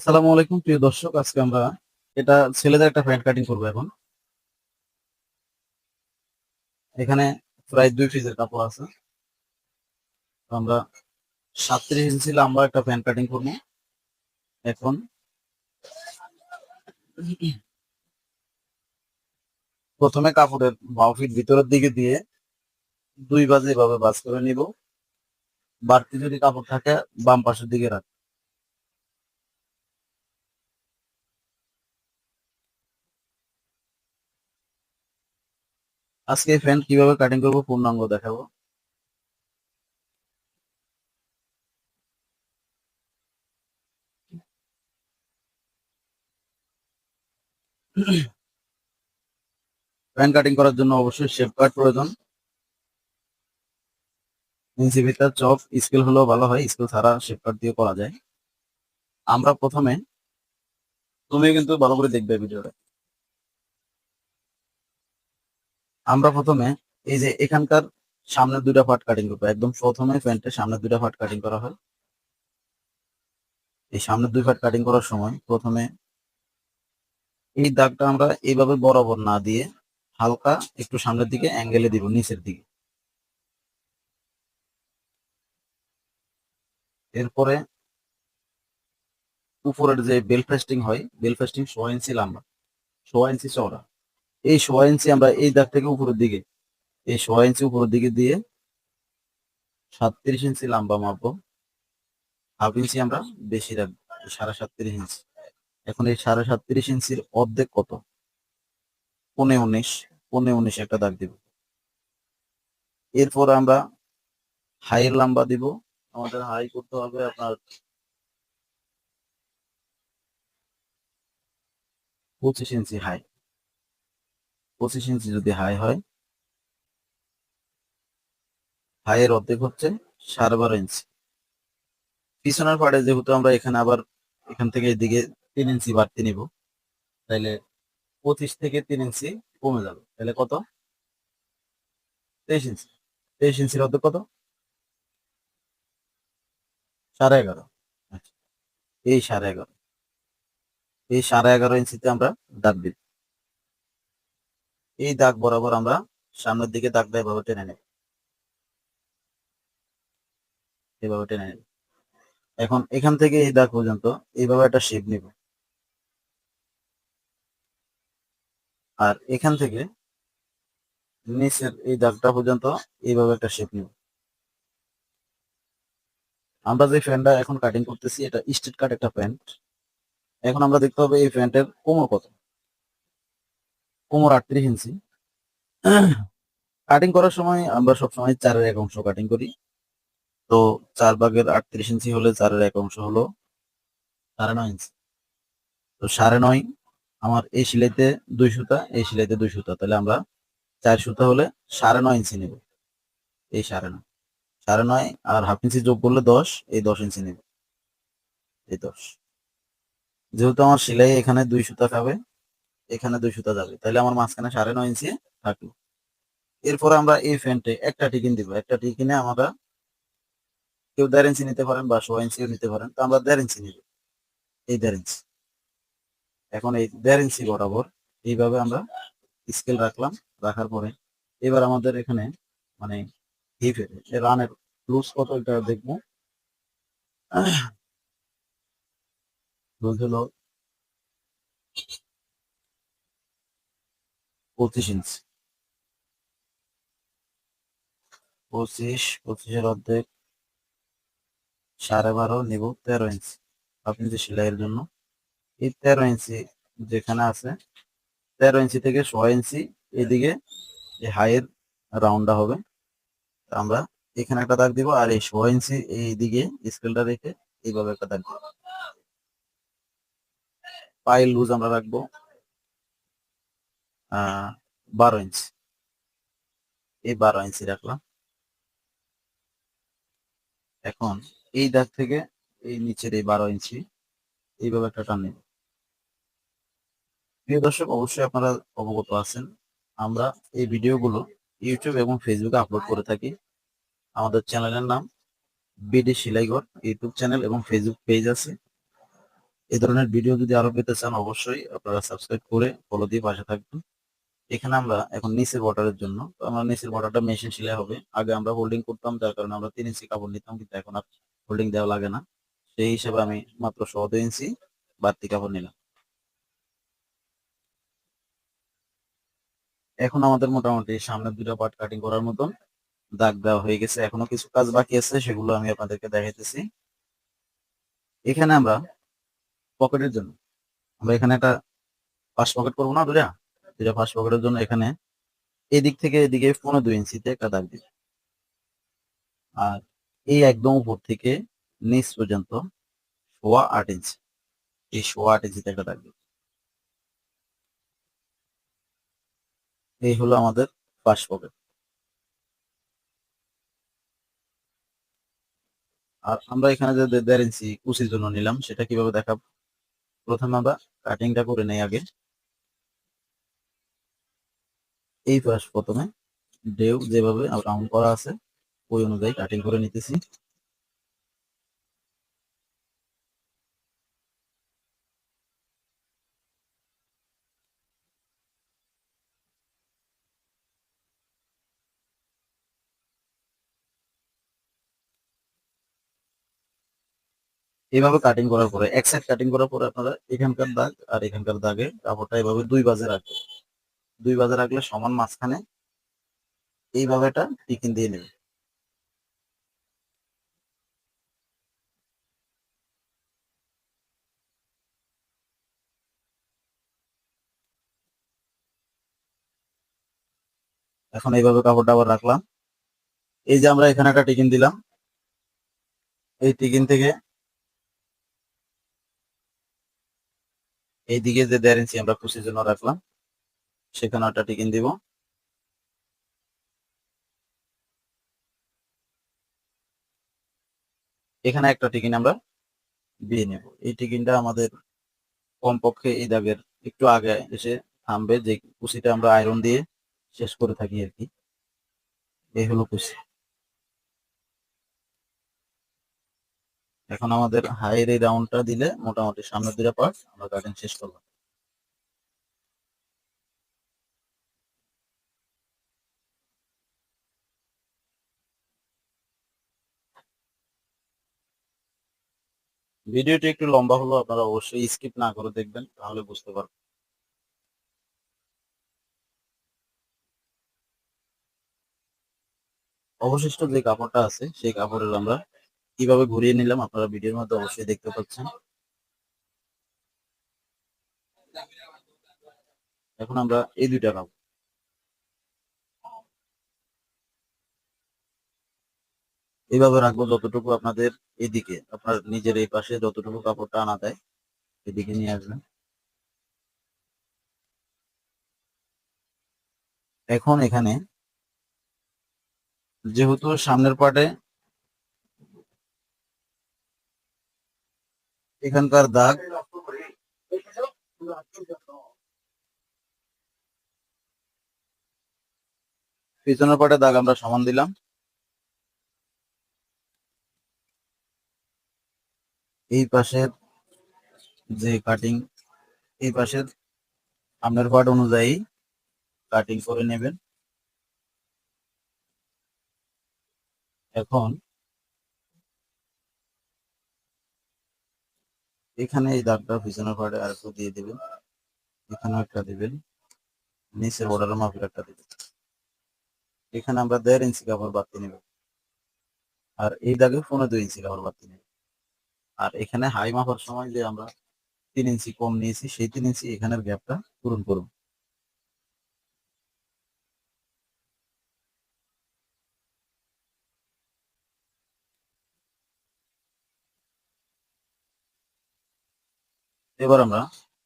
আসসালামু আলাইকুম, প্রিয় দর্শক, আজকে আমরা এটা ছেলেদের একটা প্যান্ট কাটিং করব এখন। এখানে প্রায় দুই পিসের কাপড় আছে। আমরা সাতত্রিশ ইঞ্চি লম্বা একটা প্যান্ট কাটিং করব। এখন প্রথমে কাপড়ের বাউ ফিট ভিতরের দিকে দিয়ে দুই বাজে এভাবে বাজ করে নিব। বাড়তি যদি কাপড় থাকে বাম পাশের দিকে রাখ আজকে ফ্যান কীভাবে কাটিং করব, পূর্ণাঙ্গ দেখাবো। ফ্যান কাটিং করার জন্য অবশ্যই শেপ কাট প্রয়োজন। ইঞ্চি চপ স্কেল হলেও ভালো হয় স্কেল ছাড়া শেপ কাট দিয়ে করা যায়। আমরা প্রথমে, তুমি কিন্তু ভালো করে দেখবে ভিডিওটা আমরা প্রথমে এই যে এখানকার সামনে দুইটা পার্ট কাটিং করব। একদম প্রথমে প্যান্টের সামনে দুইটা পার্ট কাটিং করা হয়। এই সামনের দুই পার্ট কাটিং করার সময় প্রথমে এই দাগটা আমরা এইভাবে বরাবর না দিয়ে হালকা একটু সামনের দিকে অ্যাঙ্গেলে দিব, নিচের দিকে। এরপরে উপরের যে বেল ফেস্টিং হয় বেল ফেস্টিং সোয়া ইঞ্চি লম্বা সোয়া ইঞ্চি চওড়া এই সোয়া ইঞ্চি আমরা এই দাগ থেকে উপরের দিকে, এই সোয়া ইঞ্চি উপরের দিকে দিয়ে সাতত্রিশ ইঞ্চি লম্বা মাপবো। হাফ ইঞ্চি আমরা বেশি রাখব সাড়ে সাতত্রিশ ইঞ্চি এখন এই সাড়ে সাতত্রিশ ইঞ্চির অর্ধেক কত? পনে উনিশ পনে উনিশ একটা দাগ দিব। এরপর আমরা হাইয়ের লম্বা দিব। আমাদের হাই করতে হবে আপনার পঁচিশ ইঞ্চি হাই। পঁচিশ ইঞ্চি যদি হাই হয় হাইয়ের অর্ধেক হচ্ছে সাড়ে বারো ইঞ্চি পিছনের পাড়ে যেহেতু আমরা এখানে আবার এখান থেকে এদিকে তিন ইঞ্চি বাড়তি নিব, তাইলে পঁচিশ থেকে তিন ইঞ্চি কমে যাবে। তাহলে কত? তেইশ ইঞ্চি তেইশ ইঞ্চির অর্ধেক কত? সাড়ে এগারো। আচ্ছা এই সাড়ে এগারো। এই সাড়ে এগারো ইঞ্চিতে আমরা দাগ দিব। এই দাগ বরাবর আমরা সামনের দিকে দাগটা এভাবে টেনে নেব। এভাবে টেনে নেব। এখন এখান থেকে এই দাগ পর্যন্ত এইভাবে একটা শেপ নিব। আর এখান থেকে নিচের এই দাগটা পর্যন্ত এইভাবে একটা শেপ নিব। আমরা যে প্যান্টটা এখন কাটিং করতেছি, এটা স্ট্রেট কাট একটা প্যান্ট। এখন আমরা দেখতে হবে এই প্যান্টের কোমর কত। কোমর আটত্রিশ ইঞ্চি। কাটিং করার সময় আমরা সবসময় চারের এক অংশ কাটিং করি। তো চার ভাগের আটত্রিশ ইঞ্চি হলে চারের এক অংশ হলো সাড়ে নয় ইঞ্চি। তো সাড়ে নয় আমার এই সিলাইতে দুই সুতা, এই সিলাইতে দুই সুতা। তাহলে আমরা চার সুতা হলে সাড়ে নয় ইঞ্চি নেব। এই সাড়ে নয়। সাড়ে নয় আর হাফ ইঞ্চি যোগ করলে দশ, এই দশ ইঞ্চি নেব। এই দশ। যেহেতু আমার সেলাই এখানে দুই সুতা খাবে এখানে দুই সুতা যাবে। তাহলে আমার মাঝখানে সাড়ে নয় ইঞ্চি থাকল। এরপরে আমরা এই ফ্যানটে একটা টিকিন দিব। একটা টিকিনে আমরা কেউ দেড় ইঞ্চি নিতে পারেন বা সোয়া ইঞ্চিও নিতে পারেন। তো আমরা দেড় ইঞ্চি নিব। এই দেড় ইঞ্চি। এখন এই দেড় ইঞ্চি বরাবর এইভাবে আমরা স্কেল রাখলাম। রাখার পরে এবার আমাদের এখানে মানে হিপের রানের লুজ কত এটা দেখব। লুজ হলো পঁচিশ ইঞ্চি পঁচিশ, পঁচিশের অর্ধেক সাড়ে বারো নিব তেরো ইঞ্চি আপনি যে সেলাইয়ের জন্য এই তেরো ইঞ্চি যেখানে আছে, তেরো ইঞ্চি থেকে ছয় ইঞ্চি এদিকে এই হাইয়ের রাউন্ডটা হবে আমরা এখানে একটা দাগ দিব আর এই ছয় ইঞ্চি এইদিকে স্কেলটা রেখে এইভাবে একটা দাগ দিব। পায়ের লুজ আমরা রাখব। বারো ইঞ্চি এই বারো ইঞ্চি রাখলাম। এখন এই দাগ থেকে এই নিচের এই বারো ইঞ্চি এইভাবে একটা টান। প্রিয় দর্শক, অবশ্যই আপনারা অবগত আছেন। আমরা এই ভিডিওগুলো ইউটিউব এবং ফেসবুকে আপলোড করে থাকি। আমাদের চ্যানেলের নাম বিডি সিলাইঘর ইউটিউব চ্যানেল এবং ফেসবুক পেজ আছে। এই ধরনের ভিডিও যদি আরও পেতে চান, অবশ্যই আপনারা সাবস্ক্রাইব করে ফলো দিয়ে পাশে থাকবেন। এখানে আমরা এখন নিচের বর্ডারের জন্য আমরা নিচের বর্ডারটা মেশিন সেলাই হবে। আগে আমরা হোল্ডিং করতাম, যার কারণে আমরা তিন ইঞ্চি কাপড় নিতাম, কিন্তু এখন আর হোল্ডিং দেওয়া লাগে না। সেই হিসেবে আমি মাত্র সহ দুই ইঞ্চি বাড়তি কাপড় নিলাম। এখন আমাদের মোটামুটি সামনের দুটো পার্ট কাটিং করার মতন দাগ দেওয়া হয়ে গেছে। এখনও কিছু কাজ বাকি আছে, সেগুলো আমি আপনাদেরকে দেখাইতেছি। এখানে আমরা পকেটের জন্য, আমরা এখানে একটা পাঁচ পকেট করব না দুটা দুটা পাঁচ পকেটের জন্য এখানে এদিক থেকে এদিকে পনেরো দুই ইঞ্চিতে একটা দাগ দিব। আর এই একদম উপর থেকে নিচ পর্যন্ত সোয়া আট ইঞ্চি এই সোয়া আট ইঞ্চিতে একটা দাগ দিব। এই হলো আমাদের পাঁচ পকেট আর আমরা এখানে যে দেড় ইঞ্চি কুচির জন্য নিলাম, সেটা কীভাবে দেখাবো? প্রথমে আমরা কাটিংটা করে নেই আগে। এই পাশ প্রথমে ডেউ যেভাবে রাউন্ড করা আছে, ওই অনুযায়ী কাটিং করে নিতেছি। এইভাবে কাটিং করার পরে, এক সাইড কাটিং করার পরে আপনারা এখানকার দাগ আর এখানকার দাগে কাপড়টা এভাবে দুই বাজে রাখবেন। দুই বাজে রাখলে সমান মাঝখানে এইভাবে এটা টিকিন দিয়ে নেবে। এখন এইভাবে কাপড়টা আবার রাখলাম। এই যে আমরা এখানে একটা টিকিন দিলাম। এই টিকিন থেকে এইদিকে যে দেড় ইঞ্চি আমরা কুচির জন্য রাখলাম। সেখানে একটা টিকিন দিব। এখানে একটা টিকিন আমরা দিয়ে নেব। এই টিকিনটা আমাদের কমপক্ষে এই দাগের একটু আগে এসে থামবে যে কুচিটা আমরা আয়রন দিয়ে শেষ করে থাকি আর কি। এই হলো কুচি এখন আমাদের হাইয়ের এই রাউন্ডটা দিলে মোটামুটি সামনের দুটা পার্ট আমরা গার্ডেন শেষ করলাম। ভিডিওটি একটু লম্বা হলো আপনারা অবশ্যই স্কিপ না করে দেখবেন, তাহলে বুঝতে পারবেন। অবশিষ্ট যে কাপড়টা আছে, সেই কাপড়ের আমরা কীভাবে ঘুরিয়ে নিলাম আপনারা ভিডিওর মধ্যে অবশ্যই দেখতে পাচ্ছেন। এখন আমরা এই দুইটা কাপড় এইভাবে রাখব যতটুকু আপনাদের এদিকে, আপনার নিজের এই পাশে যতটুকু কাপড়টা আনা দেয় এদিকে নিয়ে আসবেন। এখন এখানে, যেহেতু সামনের পাটে এখানকার দাগ, পিছনের পাটে দাগ আমরা সমান দিলাম। এই পাশের যে কাটিং এই পাশের আপনার পার্ট অনুযায়ী কাটিং করে নেবেন। এখন এখানে এই দাগটা পিছনের পার্টে আর একটু দিয়ে দেবেন। এখানেও একটা দিবেন। নিচের বর্ডারের মাপের একটা দিবেন। এখানে আমরা দেড় ইঞ্চি কাপড় বাড়তি নেব। আর এই দাগে পনেরো দুই ইঞ্চি কাপড় বাড়তি নেব। আর এখানে হাই মাপার সময় যে আমরা তিন ইঞ্চি কম নিয়েছি, সেই তিন ইঞ্চি এখানের গ্যাপটা পূরণ করুন এবার আমরা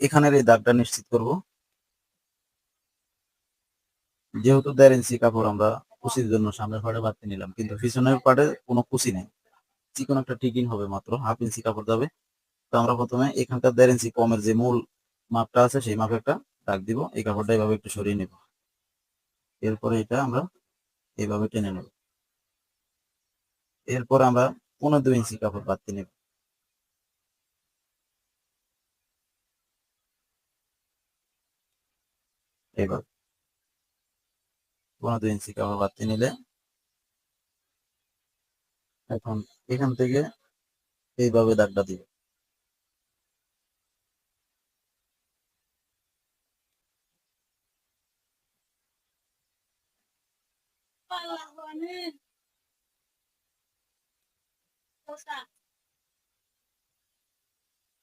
এখানের এই দাগটা নিশ্চিত করব। যেহেতু দেড় ইঞ্চি কাপড় আমরা কুচির জন্য সামনের পাড়ে বাড়তি নিলাম, কিন্তু পিছনের পাড়ে কোনো কুচি নেই। যেকোনো একটা টিকিং হবে মাত্র, হাফ ইঞ্চি কাপড় যাবে তো আমরা প্রথমে এখানকার দেড় ইঞ্চি কমের যে মূল মাপটা আছে, সেই মাপে একটা দাগ দিব। এই কাপড়টা এভাবে একটু সরিয়ে নেব। এরপরে এটা আমরা এইভাবে টেনে নেব। এরপর আমরা পনেরো দুই ইঞ্চি কাপড় বাড়তি নেব। এবার পনেরো দুই ইঞ্চি কাপড় বাড়তি নিলে এখন এখান থেকে এইভাবে দাগটা দিবে।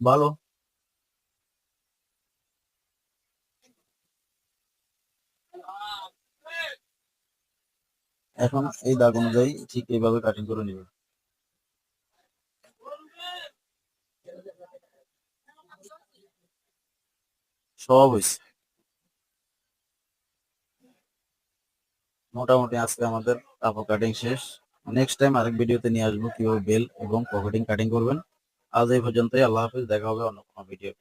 ভালো। এখন এই দাগ অনুযায়ী ঠিক এইভাবে কাটিং করে নিবে। সব হয়েছে। মোটামুটি আজকে আমাদের কাপড় কাটিং শেষ। নেক্সট টাইম আরেক ভিডিওতে নিয়ে আসব কীভাবে বেল এবং পকেটিং কাটিং করবেন। আজ এই পর্যন্তই, আল্লাহ হাফিজ, দেখা হবে অন্য কোনো ভিডিও